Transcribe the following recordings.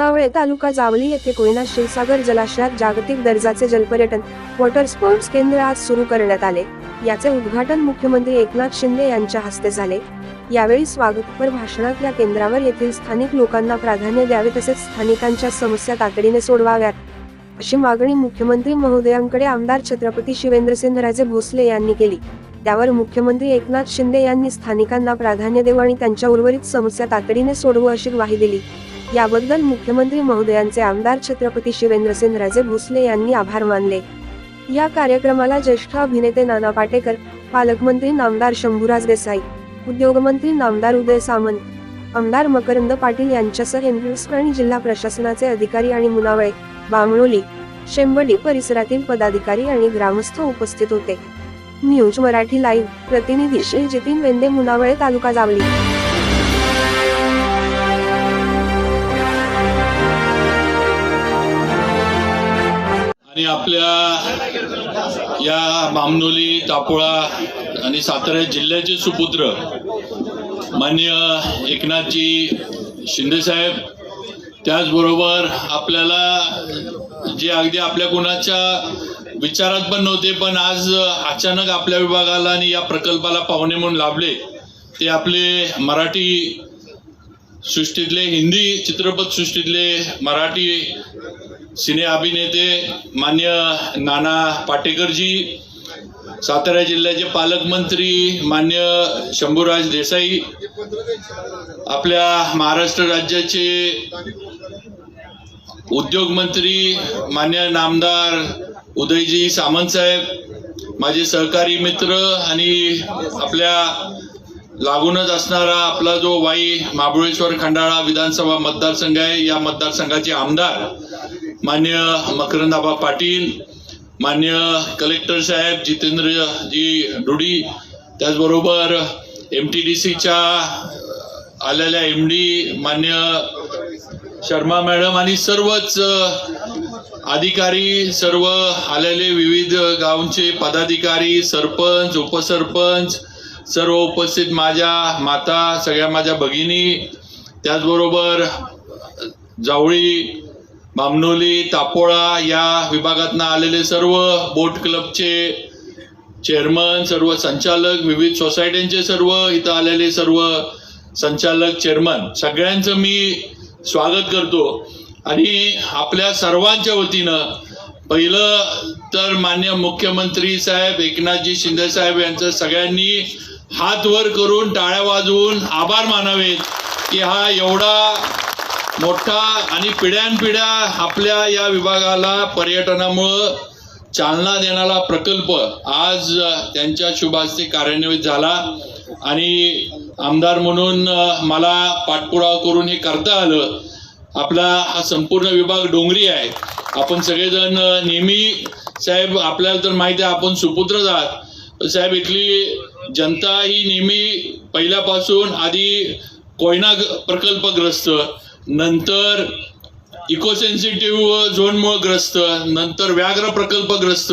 मुनावळे तालुका जावली येथे कोयना शिवसागर जलाशयात जागतिक दर्जाचे जलपर्यटन वॉटर स्पोर्ट्स केंद्र आज सुरू करण्यात आले. याचे उद्घाटन मुख्यमंत्री एकनाथ शिंदे यांच्या हस्ते झाले. यावेळी स्वागतपर भाषणात या केंद्रावर येथील स्थानिक लोकांना प्राधान्य द्यावे तसेच स्थानिकांच्या समस्या तातडीने सोडवाव्यात. अशी मागणी मुख्यमंत्री महोदयांकडे आमदार छत्रपती शिवेंद्रसिंहराजे भोसले यांनी केली. त्यावर मुख्यमंत्री एकनाथ शिंदे यांनी स्थानिकांना प्राधान्य देऊ आणि त्यांच्या उर्वरित समस्या तातडीने सोडवू अशी ग्वाही दिली. याबद्दल मुख्यमंत्री महोदयांचे आमदार छत्रपती शिवेंद्रसिंहराजे भोसले यांनी आभार मानले. या कार्यक्रमाला ज्येष्ठ अभिनेते नाना पाटेकर पालकमंत्री नामदार शंभूराज देसाई उद्योगमंत्री नामदार उदय सामंत आमदार मकरंद पाटील यांच्यासह आणि जिल्हा प्रशासनाचे अधिकारी आणि मुनावळे बामणोली शेंबडी परिसरातील पदाधिकारी आणि ग्रामस्थ उपस्थित होते. न्यूज मराठी लाईव्ह प्रतिनिधी श्री जितीन वेंदे मुनावळे तालुका जावली. आणि आपल्या या बामनोली तापोळा आणि सातारा जिल्ह्याचे सुपुत्र मान्य एकनाथजी शिंदेसाहेब त्याचबरोबर आपल्याला जे अगदी आपल्या कुणाच्या विचारात पण नव्हते पण आज अचानक आपल्या विभागाला आणि या प्रकल्पाला पाहुणे म्हणून लाभले ते आपले मराठी सृष्टीतले हिंदी चित्रपट सृष्टीतले मराठी सिने अभिनेते मान्य नाना पाटेकरजी सातारा जिल्ह्याचे पालकमंत्री मान्य शंभूराज देसाई आपल्या महाराष्ट्र राज्याचे उद्योगमंत्री मान्य नामदार उदयजी सामंत साहेब माझे सहकारी मित्र आणि आपल्या लागूनच असणारा आपला जो वाई महाबळेश्वर खंडाळा विधानसभा मतदारसंघ आहे या मतदारसंघाचे आमदार मान्य मकरंदाबा पाटील मान्य कलेक्टर साहेब जितेंद्रजी डुडी त्याचबरोबर एम टी डी सीच्या आलेल्या एम डी मान्य शर्मा मॅडम आणि सर्वच अधिकारी सर्व आलेले विविध गावचे पदाधिकारी सरपंच उपसरपंच सर्व उपस्थित माझ्या माता सगळ्या माझ्या भगिनी त्याचबरोबर जावळी बामनोली तापोळा या विभागातनं आलेले सर्व बोट क्लबचे चेअरमन सर्व संचालक विविध सोसायट्यांचे सर्व इथं आलेले सर्व संचालक चेअरमन सगळ्यांचं मी स्वागत करतो. आणि आपल्या सर्वांच्या वतीनं पहिलं तर मान्य मुख्यमंत्री साहेब एकनाथजी शिंदे साहेब यांचं सगळ्यांनी हात वर करून टाळ्या वाजवून आभार मानावेत की हा एवढा मोठा आणि पिढ्यानपिढ्या आपल्या या विभागाला पर्यटनामुळं चालना देणारा प्रकल्प आज त्यांच्या शुभ हस्ते कार्यान्वित झाला. आणि आमदार म्हणून मला पाठपुरावा करून हे करता आलं. आपला हा संपूर्ण विभाग डोंगरी आहे. आपण सगळेजण नेहमी साहेब आपल्याला तर माहिती आहे आपण सुपुत्र आहात. साहेब इथली जनता ही नेहमी पहिल्यापासून आधी कोयना प्रकल्पग्रस्त. नंतर इकोसेन्सिटिव्ह झोनमुळं ग्रस्त नंतर व्याघ्र प्रकल्पग्रस्त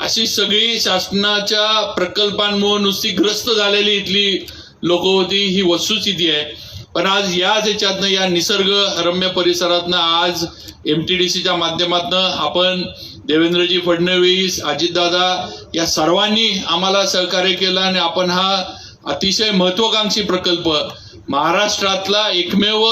अशी सगळी शासनाच्या प्रकल्पांमुळे नुसती ग्रस्त झालेली इथली लोक होती ही वस्तुस्थिती आहे. पण आज याच याच्यातनं या निसर्ग रम्य परिसरातनं आज एम टी डी सीच्या माध्यमातनं आपण देवेंद्रजी फडणवीस अजितदादा या सर्वांनी आम्हाला सहकार्य केलं आणि आपण हा अतिशय महत्वाकांक्षी प्रकल्प महाराष्ट्रातला एकमेव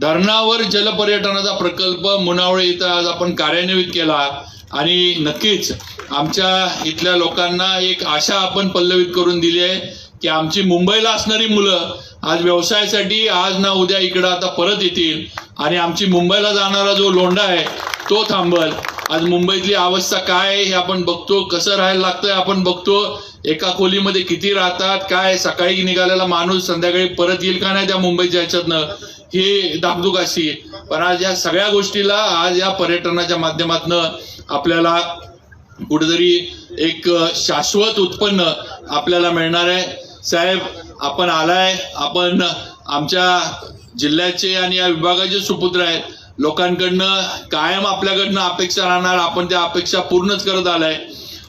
धरणावर जलपर्यटनाचा प्रकल्प मुनावळे इथं आज आपण कार्यान्वित केला. आणि नक्कीच आमच्या इथल्या लोकांना एक आशा आपण पल्लवित करून दिली आहे की आमची मुंबईला असणारी मुलं आज व्यवसायासाठी आज ना उद्या इकडं आता परत येतील. आणि आमची मुंबईला जाणारा जो लोंढा आहे तो थांबल. आज मुंबईतली अवस्था काय आहे हे आपण बघतो. कसं राहायला लागतंय आपण बघतो. एका खोलीमध्ये किती राहतात काय सकाळी निघालेला माणूस संध्याकाळी परत येईल का नाही त्या मुंबईच्या ह्याच्यातनं? ही धाकधूक अशी. पण आज या सगळ्या गोष्टीला आज या पर्यटनाच्या माध्यमातनं आपल्याला कुठेतरी एक शाश्वत उत्पन्न आपल्याला मिळणार आहे. साहेब आपण आलाय. आपण आमच्या जिल्ह्याचे आणि या विभागाचे सुपुत्र आहेत. लोकांकडनं कायम आपल्याकडनं अपेक्षा राहणार. आपण त्या अपेक्षा पूर्णच करत आलाय.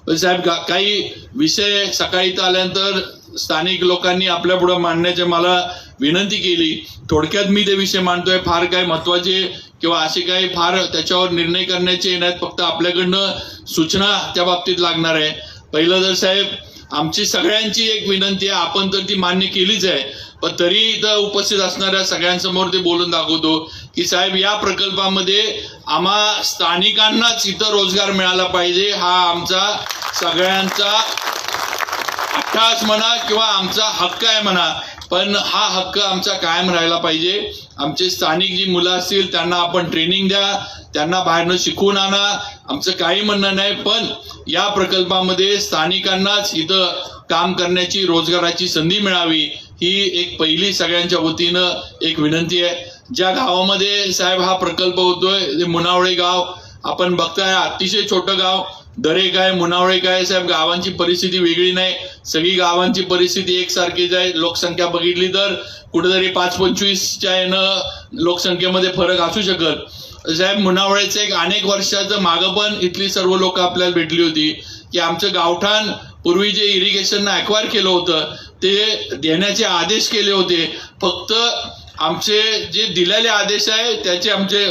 पण साहेब काही विषय सकाळी आल्यानंतर स्थानिक लोकांनी आपल्या पुढे मांडण्याची मला विनंती केली. थोडक्यात मी ते विषय मांडतोय. फार काय महत्त्वाचे किंवा असे काही फार त्याच्यावर निर्णय करण्याचे नाहीत. फक्त आपल्याकडनं सूचना त्या बाबतीत लागणार आहे. पहिलं तर साहेब आमची सगळ्यांची एक विनंती आहे. आपण तर ती मान्य केलीच आहे. पण तरी इथं उपस्थित असणाऱ्या सगळ्यांसमोर ते बोलून दाखवतो की साहेब या प्रकल्पामध्ये आम्हा स्थानिकांनाच इथं रोजगार मिळाला पाहिजे. हा आमचा सगळ्यांचा अट्टास म्हणा किंवा आमचा हक्क आहे म्हणा पण हा हक्क आमचा कायम राहिला पाहिजे. आमचे स्थानिक जी मुलं असतील त्यांना आपण ट्रेनिंग द्या त्यांना बाहेरनं शिकवून आणा. आमचं काही म्हणणं नाही पण या प्रकल्पामध्ये स्थानिकांनाच इथं काम करण्याची रोजगाराची संधी मिळावी ही एक पहिली सगळ्यांच्या वतीनं एक विनंती आहे. ज्या गावामध्ये साहेब हा प्रकल्प होतोय मुनावळे गाव आपण बघताय अतिशय छोटं गाव. दरेक आहे मुनावळे काय साहेब गावांची परिस्थिती वेगळी नाही. सगळी गावांची परिस्थिती एकसारखीच आहे. लोकसंख्या बघितली तर कुठेतरी पाच पंचवीसच्या यानं लोकसंख्येमध्ये फरक असू शकत. साहेब मुनावळेचं एक अनेक वर्षाचं मागं पण इथली सर्व लोक आपल्याला भेटली होती. की आमचं गावठाण पूर्वी जे इरिगेशननं अक्वायर केलं होतं ते देण्याचे आदेश केले होते. फक्त आमचे जे दिलेले आदेश आहे त्याचे आमचे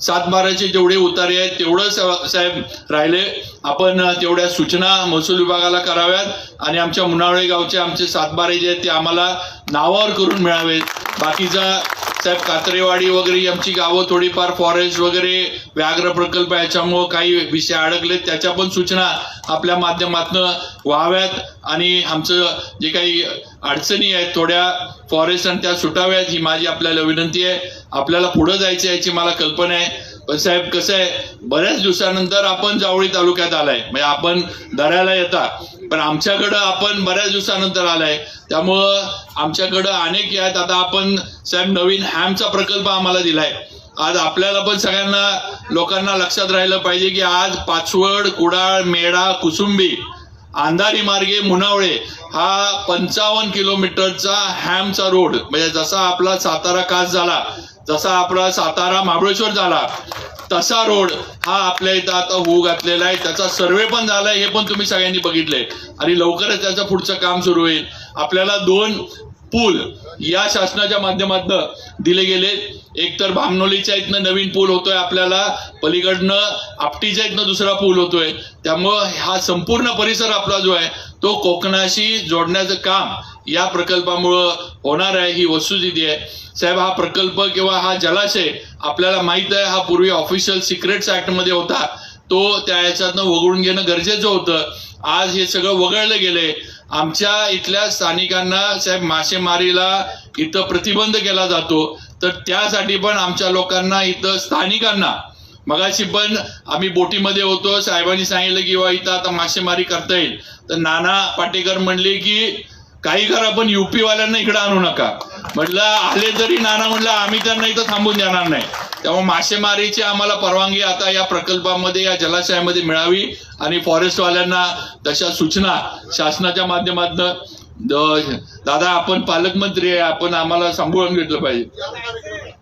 सातबाराचे जेवढे उतारे आहेत तेवढं साहेब राहिले. आपण तेवढ्या सूचना महसूल विभागाला कराव्यात आणि आमच्या मुनावळे गावचे आमचे सातबारे जे आहेत ते आम्हाला नावावर करून मिळावेत. बाकीचा साहेब कात्रेवाडी वगैरे आमची गावं थोडीफार फॉरेस्ट वगैरे व्याघ्र प्रकल्प याच्यामुळं काही विषय अडकलेत. त्याच्या पण सूचना आपल्या माध्यमातून व्हाव्यात आणि आमचं जे काही अडचणी आहेत थोड्या फॉरेस्ट आणि त्या सुटाव्यात ही माझी आपल्याला विनंती आहे. आपल्याला पुढं जायचं याची मला कल्पना आहे. पण साहेब कसं आहे बऱ्याच दिवसानंतर आपण जावळी तालुक्यात आलाय. म्हणजे आपण दऱ्याला येता पण आमच्याकडं आपण बऱ्याच दिवसानंतर आलाय. त्यामुळं आमच्याकडं अनेक आहेत. आता आपण साहेब नवीन हॅमचा प्रकल्प आम्हाला दिलाय. आज आपल्याला पण सगळ्यांना लोकांना लक्षात राहिलं पाहिजे की आज पाचवड कुडाळ मेढा कुसुंबी अंधारी मार्गे मुनावळे हा पंचावन्न किलोमीटरचा हॅमचा रोड. म्हणजे जसा आपला सातारा कास झाला जसा आपला सातारा महाबळेश्वर झाला तसा रोड हा आपल्या इथं आता होऊ घातलेला आहे. त्याचा सर्वे पण झालाय हे पण तुम्ही सगळ्यांनी बघितलंय. आणि लवकरच त्याचं पुढचं काम सुरू होईल. आपल्याला दोन पूल या शासनाच्या माध्यमातून दिले गेले. एक तर भामनोलीच्या इथनं नवीन पूल होतोय आपल्याला. पलीकडनं आपटीच्या इथनं दुसरा पूल होतोय. त्यामुळं हा संपूर्ण परिसर आपला जो आहे तो कोकणाशी जोडण्याचं काम या प्रकल्पामुळं होणार आहे ही वस्तुस्थिती आहे. साहेब हा प्रकल्प किंवा हा जलाशय आपल्याला माहीत आहे हा पूर्वी ऑफिशियल सिक्रेट्स ऍक्टमध्ये होता. तो त्या याच्यातनं वगळून घेणं गरजेचं होतं. आज हे सगळं वगळलं गेलंय. आमच्या इथल्या स्थानिकांना साहेब मासेमारीला इथं प्रतिबंध केला जातो. तर त्यासाठी पण आमच्या लोकांना इथं स्थानिकांना मगाशी पण आम्ही बोटीमध्ये होतो साहेबांनी सांगितलं की बा इथं आता मासेमारी करता येईल. तर नाना पाटेकर म्हणले की काही करा आपण युपी वाल्यांना इकडे आणू नका. म्हटलं आले तरी नाना म्हटलं आम्ही त्यांना इथं थांबून देणार नाही. त्यामुळे मासेमारीची आम्हाला परवानगी आता या प्रकल्पामध्ये या जलाशयामध्ये मिळावी आणि फॉरेस्टवाल्यांना तशा सूचना शासनाच्या माध्यमातून दादा आपण पालकमंत्री आहे आपण आम्हाला सांभाळून घेतलं पाहिजे.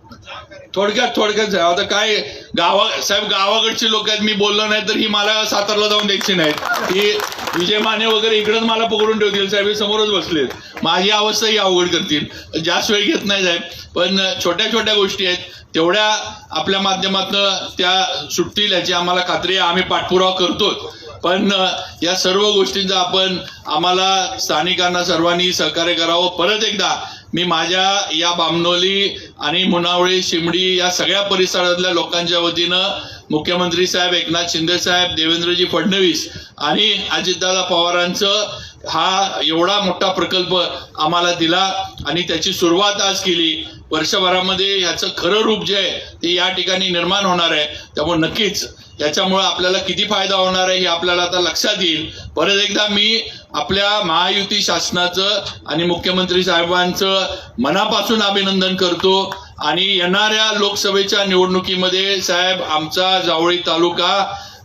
थोडक्यात थोडक्यात आता काय गावा साहेब गावाकडची लोक आहेत मी बोललो नाही तर ही मला सातारला जाऊन द्यायची नाहीत. ही विजय माने वगैरे इकडंच मला पकडून ठेवतील साहेब हे समोरच बसलेत. माझी अवस्था ही अवघड करतील. जास्त वेळ घेत नाही साहेब. पण छोट्या छोट्या गोष्टी आहेत. तेवढ्या आपल्या माध्यमातून त्या सुटतील याची आम्हाला खात्री आहे. आम्ही पाठपुरावा करतोच. पण या सर्व गोष्टींचा आपण आम्हाला स्थानिकांना सर्वांनी सहकार्य करावं. परत एकदा मी माझ्या या बामनोली आणि मुनावळी शिमडी या सगळ्या परिसरातल्या लोकांच्या वतीनं मुख्यमंत्री साहेब एकनाथ शिंदे साहेब देवेंद्रजी फडणवीस आणि अजितदादा पवारांचं हा एवढा मोठा प्रकल्प आम्हाला दिला आणि त्याची सुरुवात आज केली. वर्षभरामध्ये ह्याचं खरं रूप जे आहे ते या ठिकाणी निर्माण होणार आहे. त्यामुळे नक्कीच याच्यामुळे आपल्याला किती फायदा होणार आहे हे आपल्याला आता लक्षात येईल. परत एकदा मी आपल्या महायुती शासनाचं आणि मुख्यमंत्री साहेबांचं मनापासून अभिनंदन करतो. आणि येणाऱ्या लोकसभेच्या निवडणुकीमध्ये साहेब आमचा जावळी तालुका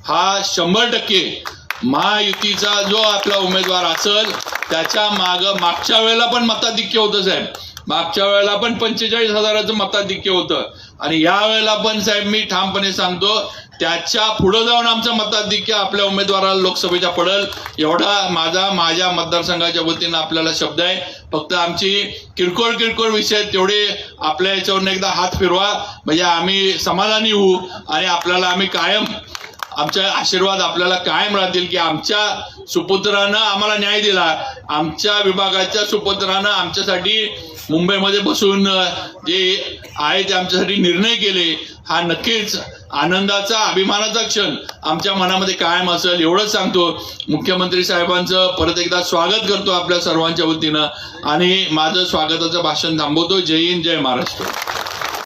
हा शंभर टक्के महायुतीचा जो आपला उमेदवार असेल त्याच्या माग मागच्या वेळेला पण मताधिक्य होतं साहेब. मागच्या वेळेला पण पंचेचाळीस हजाराचं मताधिक्य होतं. आणि यावेळेला पण साहेब मी ठामपणे सांगतो त्याच्या पुढे जाऊन आमचं मताधिक्य आपल्या उमेदवाराला लोकसभेच्या पडल एवढा माझा माझ्या मतदारसंघाच्या वतीनं आपल्याला शब्द आहे. फक्त आमची किरकोळ किरकोळ विषय तेवढे आपल्या याच्यावरून एकदा हात फिरवा. म्हणजे आम्ही समाधानी होऊ आणि आपल्याला आम्ही कायम आमच्या आशीर्वाद आपल्याला कायम राहतील की आमच्या सुपुत्रानं आम्हाला न्याय दिला. आमच्या विभागाच्या सुपुत्रानं आमच्यासाठी मुंबईमध्ये बसून जे आहे ते आमच्यासाठी निर्णय केले. हा नक्कीच आनंदाचा अभिमानाचा क्षण आमच्या मनामध्ये कायम असेल एवढंच सांगतो. मुख्यमंत्री साहेबांचं परत एकदा स्वागत करतो आपल्या सर्वांच्या वतीनं. आणि माझं स्वागताचं भाषण थांबवतो. जय हिंद जय महाराष्ट्र.